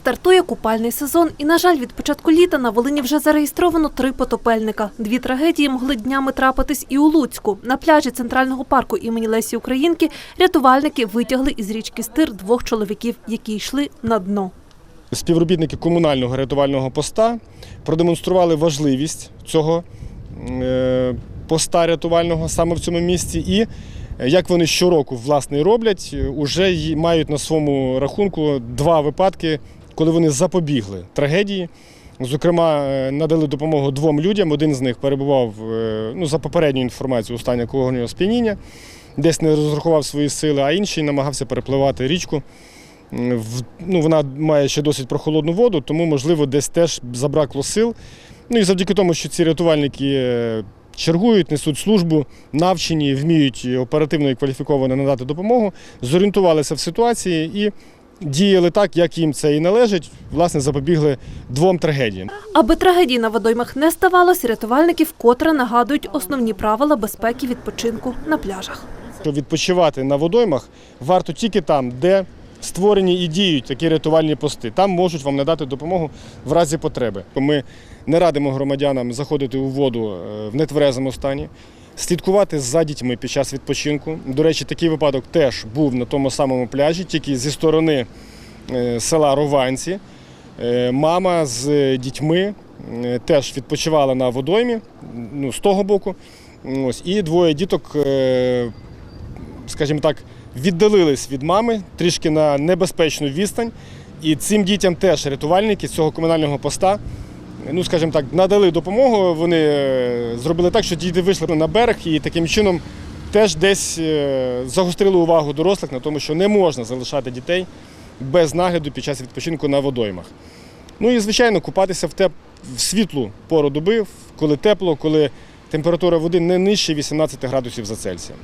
Стартує купальний сезон, і, на жаль, від початку літа на Волині вже зареєстровано три потопельника. Дві трагедії могли днями трапитись і у Луцьку. На пляжі центрального парку імені Лесі Українки рятувальники витягли із річки Стир двох чоловіків, які йшли на дно. Співробітники комунального рятувального поста продемонстрували важливість цього е, поста рятувального саме в цьому місці. І е, як вони щороку власне роблять, е, уже мають на своєму рахунку два випадки, коли вони запобігли трагедії. Зокрема, е, надали допомогу двом людям. Один з них перебував е, ну, за попередньою інформацією у стані алкогольного сп'яніння, десь не розрахував свої сили, а інший намагався перепливати річку. Ну, вона має ще досить прохолодну воду, тому, можливо, десь теж забракло сил. Ну і завдяки тому, що ці рятувальники е, чергують, несуть службу, навчені, вміють оперативно і кваліфіковано надати допомогу, зорієнтувалися в ситуації і діяли так, як їм це і належить, власне, запобігли двом трагедіям. Аби трагедій на водоймах не ставалось, рятувальники вкотре нагадують основні правила безпеки відпочинку на пляжах. Відпочивати на водоймах варто тільки там, де створені і діють такі рятувальні пости. Там можуть вам надати допомогу в разі потреби. Ми не радимо громадянам заходити у воду е, в нетверезому стані, слідкувати за дітьми під час відпочинку. До речі, такий випадок теж був на тому самому пляжі, тільки зі сторони е, села Рованці. Е, Мама з дітьми е, теж відпочивала на водоймі ну, з того боку. Ось, і двоє діток скажімо так, віддалились від мами трішки на небезпечну відстань. І цим дітям теж рятувальники з цього комунального поста, ну скажімо так, надали допомогу. Вони е, зробили так, що діти вийшли на берег і таким чином теж десь е, загострили увагу дорослих на тому, що не можна залишати дітей без нагляду під час відпочинку на водоймах. Ну і звичайно, купатися в, теп... в світлу пору доби, коли тепло, коли температура води не нижче 18 градусів за Цельсієм.